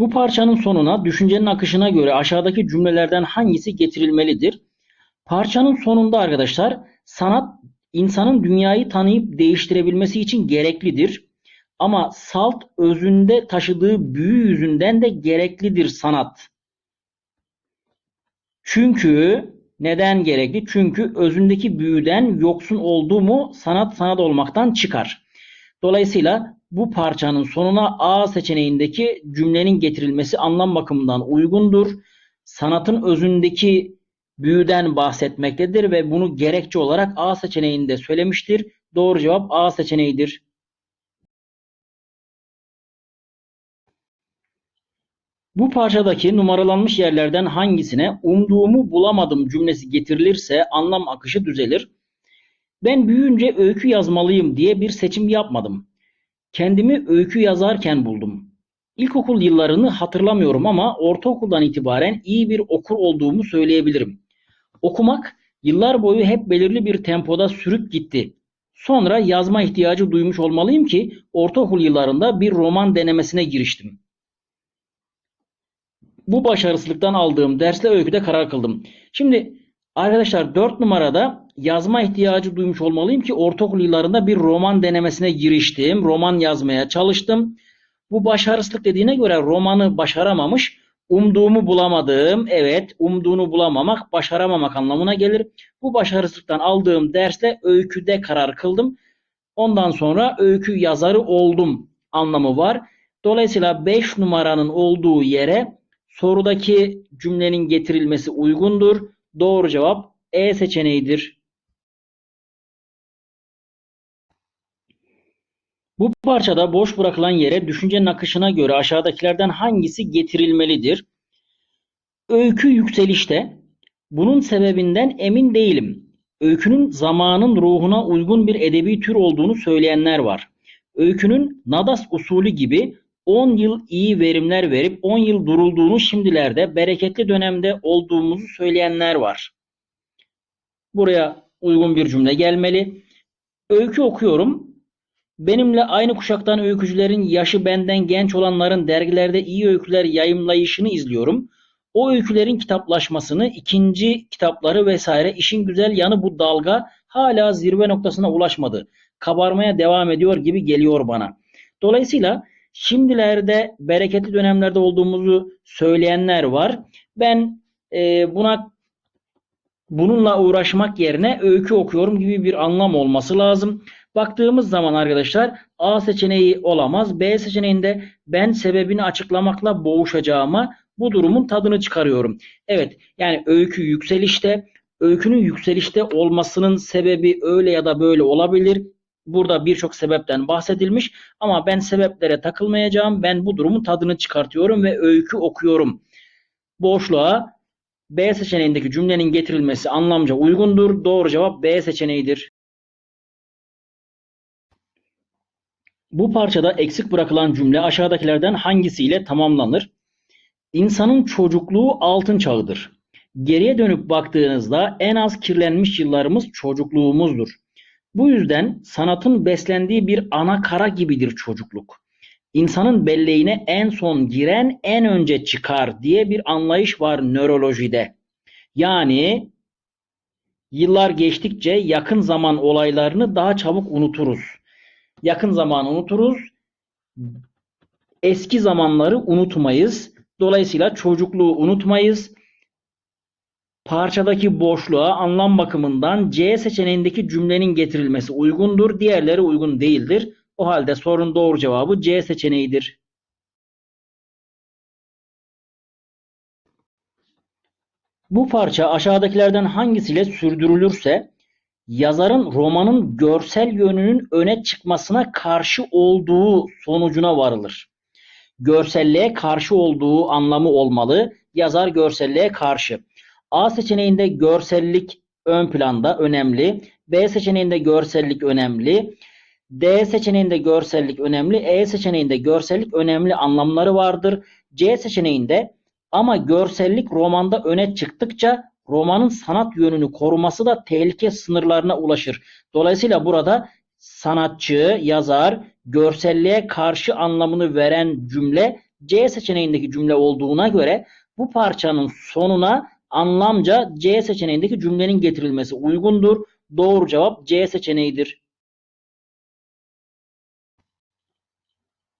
Bu parçanın sonuna düşüncenin akışına göre aşağıdaki cümlelerden hangisi getirilmelidir? Parçanın sonunda arkadaşlar sanat insanın dünyayı tanıyıp değiştirebilmesi için gereklidir. Ama salt özünde taşıdığı büyü yüzünden de gereklidir sanat. Çünkü neden gerekli? Çünkü özündeki büyüden yoksun oldu mu sanat sanat olmaktan çıkar. Dolayısıyla bu parçanın sonuna A seçeneğindeki cümlenin getirilmesi anlam bakımından uygundur. Sanatın özündeki büyüden bahsetmektedir ve bunu gerekçe olarak A seçeneğinde söylemiştir. Doğru cevap A seçeneğidir. Bu parçadaki numaralanmış yerlerden hangisine umduğumu bulamadım cümlesi getirilirse anlam akışı düzelir. Ben büyüyünce öykü yazmalıyım diye bir seçim yapmadım. Kendimi öykü yazarken buldum. İlkokul yıllarını hatırlamıyorum ama ortaokuldan itibaren iyi bir okur olduğumu söyleyebilirim. Okumak yıllar boyu hep belirli bir tempoda sürüp gitti. Sonra yazma ihtiyacı duymuş olmalıyım ki ortaokul yıllarında bir roman denemesine giriştim. Bu başarısızlıktan aldığım dersle öyküde karar kıldım. Şimdi arkadaşlar 4 numarada yazma ihtiyacı duymuş olmalıyım ki ortaokul yıllarında bir roman denemesine giriştim. Roman yazmaya çalıştım. Bu başarısızlık dediğine göre romanı başaramamış. Umduğumu bulamadım. Evet, umduğunu bulamamak, başaramamak anlamına gelir. Bu başarısızlıktan aldığım dersle öyküde karar kıldım. Ondan sonra öykü yazarı oldum anlamı var. Dolayısıyla 5 numaranın olduğu yere sorudaki cümlenin getirilmesi uygundur. Doğru cevap E seçeneğidir. Bu parçada boş bırakılan yere düşüncenin akışına göre aşağıdakilerden hangisi getirilmelidir? Öykü yükselişte. Bunun sebebinden emin değilim. Öykünün zamanın ruhuna uygun bir edebi tür olduğunu söyleyenler var. Öykünün Nadas usulü gibi 10 yıl iyi verimler verip 10 yıl durulduğunu şimdilerde bereketli dönemde olduğumuzu söyleyenler var. Buraya uygun bir cümle gelmeli. Öykü okuyorum. Benimle aynı kuşaktan öykücülerin yaşı benden genç olanların dergilerde iyi öyküler yayımlayışını izliyorum. O öykülerin kitaplaşmasını, ikinci kitapları vesaire işin güzel yanı bu dalga hala zirve noktasına ulaşmadı. Kabarmaya devam ediyor gibi geliyor bana. Dolayısıyla şimdilerde bereketli dönemlerde olduğumuzu söyleyenler var. Ben e, buna bununla uğraşmak yerine öykü okuyorum gibi bir anlam olması lazım. Baktığımız zaman arkadaşlar A seçeneği olamaz. B seçeneğinde ben sebebini açıklamakla boğuşacağıma bu durumun tadını çıkarıyorum. Evet yani öykü yükselişte. Öykünün yükselişte olmasının sebebi öyle ya da böyle olabilir. Burada birçok sebepten bahsedilmiş ama ben sebeplere takılmayacağım. Ben bu durumun tadını çıkartıyorum ve öykü okuyorum. Boşluğa B seçeneğindeki cümlenin getirilmesi anlamca uygundur. Doğru cevap B seçeneğidir. Bu parçada eksik bırakılan cümle aşağıdakilerden hangisiyle tamamlanır? İnsanın çocukluğu altın çağıdır. Geriye dönüp baktığınızda en az kirlenmiş yıllarımız çocukluğumuzdur. Bu yüzden sanatın beslendiği bir ana kara gibidir çocukluk. İnsanın belleğine en son giren en önce çıkar diye bir anlayış var nörolojide. Yani yıllar geçtikçe yakın zaman olaylarını daha çabuk unuturuz. Yakın zamanı unuturuz. Eski zamanları unutmayız. Dolayısıyla çocukluğu unutmayız. Parçadaki boşluğa anlam bakımından C seçeneğindeki cümlenin getirilmesi uygundur. Diğerleri uygun değildir. O halde sorunun doğru cevabı C seçeneğidir. Bu parça aşağıdakilerden hangisiyle sürdürülürse yazarın romanın görsel yönünün öne çıkmasına karşı olduğu sonucuna varılır. Görselliğe karşı olduğu anlamı olmalı. Yazar görselliğe karşı. A seçeneğinde görsellik ön planda önemli. B seçeneğinde görsellik önemli. D seçeneğinde görsellik önemli. E seçeneğinde görsellik önemli anlamları vardır. C seçeneğinde ama görsellik romanda öne çıktıkça romanın sanat yönünü koruması da tehlike sınırlarına ulaşır. Dolayısıyla burada sanatçı, yazar, görselliğe karşı anlamını veren cümle C seçeneğindeki cümle olduğuna göre bu parçanın sonuna anlamca C seçeneğindeki cümlenin getirilmesi uygundur. Doğru cevap C seçeneğidir.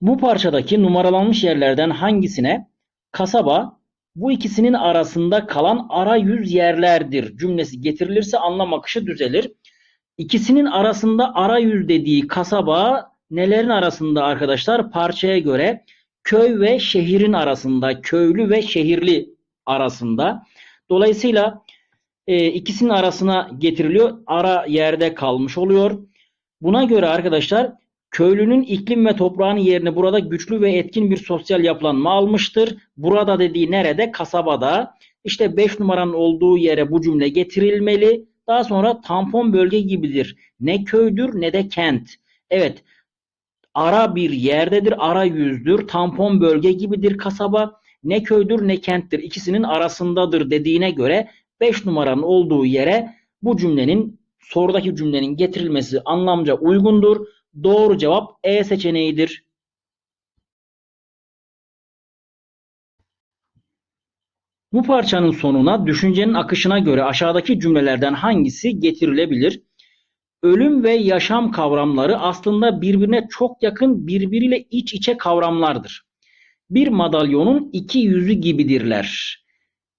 Bu parçadaki numaralanmış yerlerden hangisine kasaba bu ikisinin arasında kalan ara yüz yerlerdir cümlesi getirilirse anlam akışı düzelir. İkisinin arasında ara yüz dediği kasaba nelerin arasında arkadaşlar? Parçaya göre köy ve şehrin arasında, köylü ve şehirli arasında. Dolayısıyla e, ikisinin arasına getiriliyor. Ara yerde kalmış oluyor. Buna göre arkadaşlar köylünün iklim ve toprağın yerini burada güçlü ve etkin bir sosyal yapılanma almıştır. Burada dediği nerede? Kasabada. İşte 5 numaranın olduğu yere bu cümle getirilmeli. Daha sonra tampon bölge gibidir. Ne köydür ne de kent. Evet ara bir yerdedir, ara yüzdür, tampon bölge gibidir kasaba. Ne köydür ne kenttir. İkisinin arasındadır dediğine göre 5 numaranın olduğu yere bu cümlenin sorudaki cümlenin getirilmesi anlamca uygundur. Doğru cevap E seçeneğidir. Bu parçanın sonuna düşüncenin akışına göre aşağıdaki cümlelerden hangisi getirilebilir? Ölüm ve yaşam kavramları aslında birbirine çok yakın, birbiriyle iç içe kavramlardır. Bir madalyonun iki yüzü gibidirler.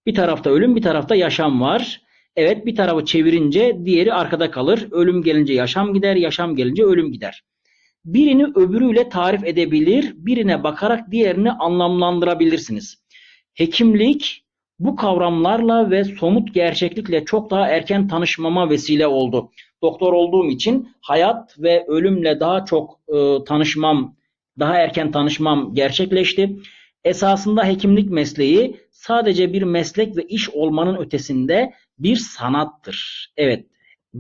Bir tarafta ölüm, bir tarafta yaşam var. Evet, bir tarafı çevirince diğeri arkada kalır. Ölüm gelince yaşam gider, yaşam gelince ölüm gider. Birini öbürüyle tarif edebilir, birine bakarak diğerini anlamlandırabilirsiniz. Hekimlik bu kavramlarla ve somut gerçeklikle çok daha erken tanışmama vesile oldu. Doktor olduğum için hayat ve ölümle daha çok e, tanışmam, daha erken tanışmam gerçekleşti. Esasında hekimlik mesleği sadece bir meslek ve iş olmanın ötesinde bir sanattır. Evet,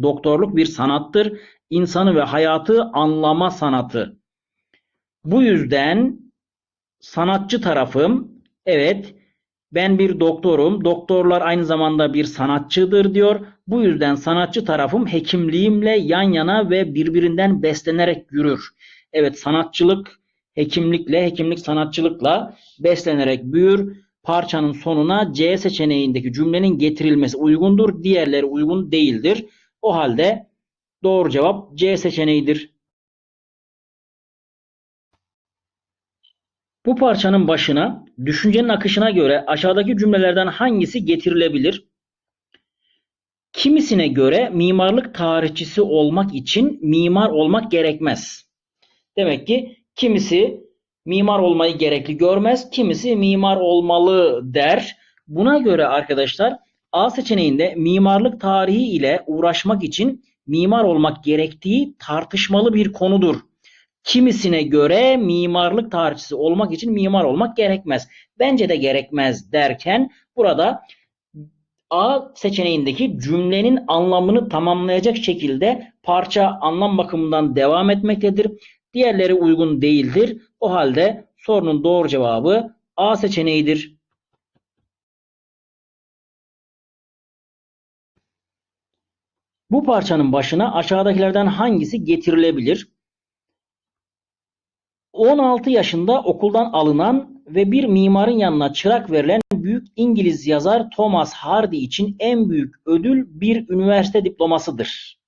doktorluk bir sanattır. İnsanı ve hayatı anlama sanatı. Bu yüzden sanatçı tarafım, evet ben bir doktorum. Doktorlar aynı zamanda bir sanatçıdır diyor. Bu yüzden sanatçı tarafım hekimliğimle yan yana ve birbirinden beslenerek yürür. Evet sanatçılık hekimlikle, hekimlik sanatçılıkla beslenerek büyür. Parçanın sonuna C seçeneğindeki cümlenin getirilmesi uygundur. Diğerleri uygun değildir. O halde doğru cevap C seçeneğidir. Bu parçanın başına düşüncenin akışına göre aşağıdaki cümlelerden hangisi getirilebilir? Kimisine göre mimarlık tarihçisi olmak için mimar olmak gerekmez. Demek ki kimisi mimar olmayı gerekli görmez, kimisi mimar olmalı der. Buna göre arkadaşlar A seçeneğinde mimarlık tarihi ile uğraşmak için mimar olmak gerektiği tartışmalı bir konudur. Kimisine göre mimarlık tarihçisi olmak için mimar olmak gerekmez. Bence de gerekmez derken burada A seçeneğindeki cümlenin anlamını tamamlayacak şekilde parça anlam bakımından devam etmektedir. Diğerleri uygun değildir. O halde sorunun doğru cevabı A seçeneğidir. Bu parçanın başına aşağıdakilerden hangisi getirilebilir? 16 yaşında okuldan alınan ve bir mimarın yanına çırak verilen büyük İngiliz yazar Thomas Hardy için en büyük ödül bir üniversite diplomasıdır.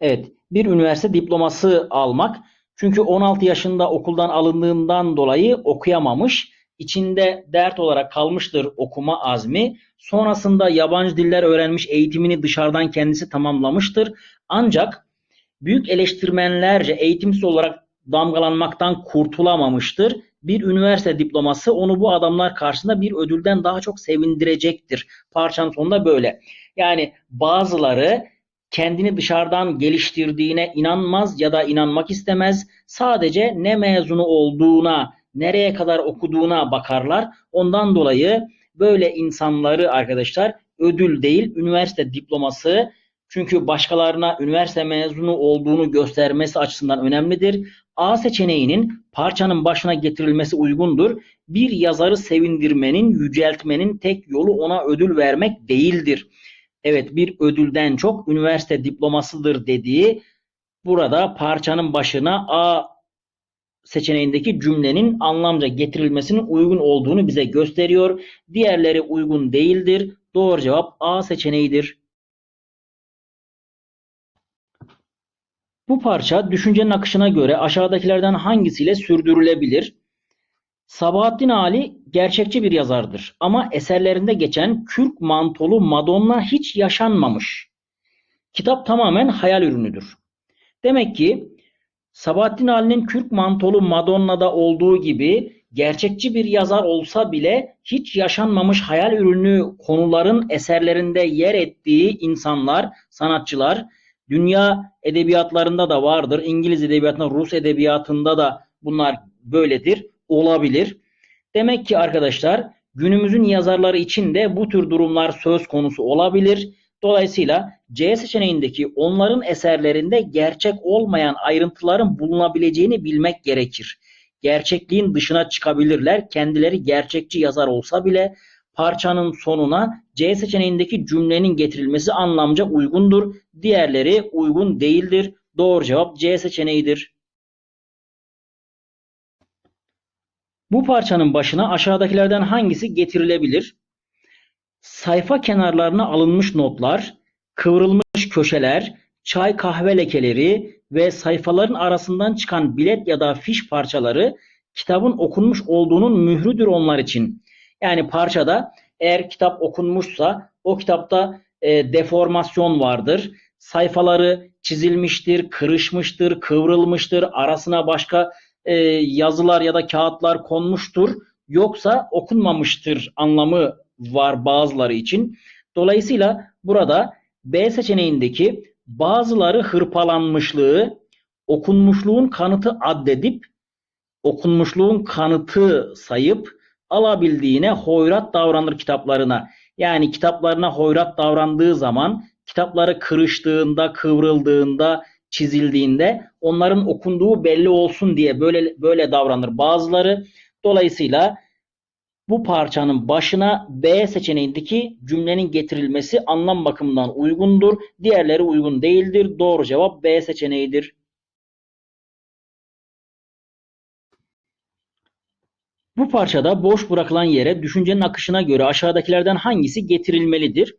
Evet, bir üniversite diploması almak. Çünkü 16 yaşında okuldan alındığından dolayı okuyamamış, içinde dert olarak kalmıştır okuma azmi. Sonrasında yabancı diller öğrenmiş, eğitimini dışarıdan kendisi tamamlamıştır. Ancak büyük eleştirmenlerce eğitimsiz olarak damgalanmaktan kurtulamamıştır. Bir üniversite diploması onu bu adamlar karşısında bir ödülden daha çok sevindirecektir. Parçanın sonunda böyle. Yani bazıları kendini dışarıdan geliştirdiğine inanmaz ya da inanmak istemez. Sadece ne mezunu olduğuna, nereye kadar okuduğuna bakarlar. Ondan dolayı böyle insanları arkadaşlar ödül değil, üniversite diploması çünkü başkalarına üniversite mezunu olduğunu göstermesi açısından önemlidir. A seçeneğinin parçanın başına getirilmesi uygundur. Bir yazarı sevindirmenin, yüceltmenin tek yolu ona ödül vermek değildir. Evet bir ödülden çok üniversite diplomasıdır dediği burada parçanın başına A seçeneğindeki cümlenin anlamca getirilmesinin uygun olduğunu bize gösteriyor. Diğerleri uygun değildir. Doğru cevap A seçeneğidir. Bu parça düşüncenin akışına göre aşağıdakilerden hangisiyle sürdürülebilir? Sabahattin Ali gerçekçi bir yazardır ama eserlerinde geçen kürk mantolu Madonna hiç yaşanmamış. Kitap tamamen hayal ürünüdür. Demek ki Sabahattin Ali'nin kürk mantolu Madonna'da olduğu gibi gerçekçi bir yazar olsa bile hiç yaşanmamış hayal ürünü konuların eserlerinde yer ettiği insanlar, sanatçılar dünya edebiyatlarında da vardır. İngiliz edebiyatında, Rus edebiyatında da bunlar böyledir, olabilir. Demek ki arkadaşlar günümüzün yazarları için de bu tür durumlar söz konusu olabilir. Dolayısıyla C seçeneğindeki onların eserlerinde gerçek olmayan ayrıntıların bulunabileceğini bilmek gerekir. Gerçekliğin dışına çıkabilirler. Kendileri gerçekçi yazar olsa bile parçanın sonuna C seçeneğindeki cümlenin getirilmesi anlamca uygundur. Diğerleri uygun değildir. Doğru cevap C seçeneğidir. Bu parçanın başına aşağıdakilerden hangisi getirilebilir? Sayfa kenarlarına alınmış notlar, kıvrılmış köşeler, çay kahve lekeleri ve sayfaların arasından çıkan bilet ya da fiş parçaları kitabın okunmuş olduğunun mührüdür onlar için. Yani parçada eğer kitap okunmuşsa o kitapta e, deformasyon vardır. Sayfaları çizilmiştir, kırışmıştır, kıvrılmıştır, arasına başka e, yazılar ya da kağıtlar konmuştur. Yoksa okunmamıştır anlamı var bazıları için. Dolayısıyla burada B seçeneğindeki bazıları hırpalanmışlığı okunmuşluğun kanıtı addedip okunmuşluğun kanıtı sayıp alabildiğine hoyrat davranır kitaplarına. Yani kitaplarına hoyrat davrandığı zaman kitapları kırıştığında, kıvrıldığında, çizildiğinde onların okunduğu belli olsun diye böyle böyle davranır bazıları. Dolayısıyla bu parçanın başına B seçeneğindeki cümlenin getirilmesi anlam bakımından uygundur. Diğerleri uygun değildir. Doğru cevap B seçeneğidir. Bu parçada boş bırakılan yere düşüncenin akışına göre aşağıdakilerden hangisi getirilmelidir?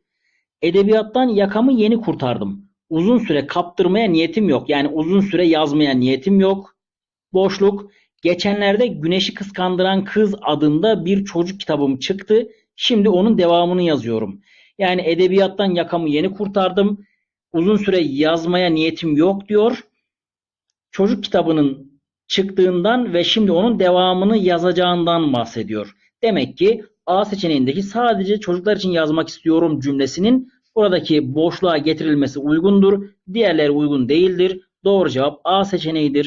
Edebiyattan yakamı yeni kurtardım. Uzun süre kaptırmaya niyetim yok. Yani uzun süre yazmaya niyetim yok. Boşluk. Geçenlerde Güneşi Kıskandıran Kız adında bir çocuk kitabım çıktı. Şimdi onun devamını yazıyorum. Yani edebiyattan yakamı yeni kurtardım. Uzun süre yazmaya niyetim yok diyor. Çocuk kitabının çıktığından ve şimdi onun devamını yazacağından bahsediyor. Demek ki A seçeneğindeki sadece çocuklar için yazmak istiyorum cümlesinin buradaki boşluğa getirilmesi uygundur. Diğerleri uygun değildir. Doğru cevap A seçeneğidir.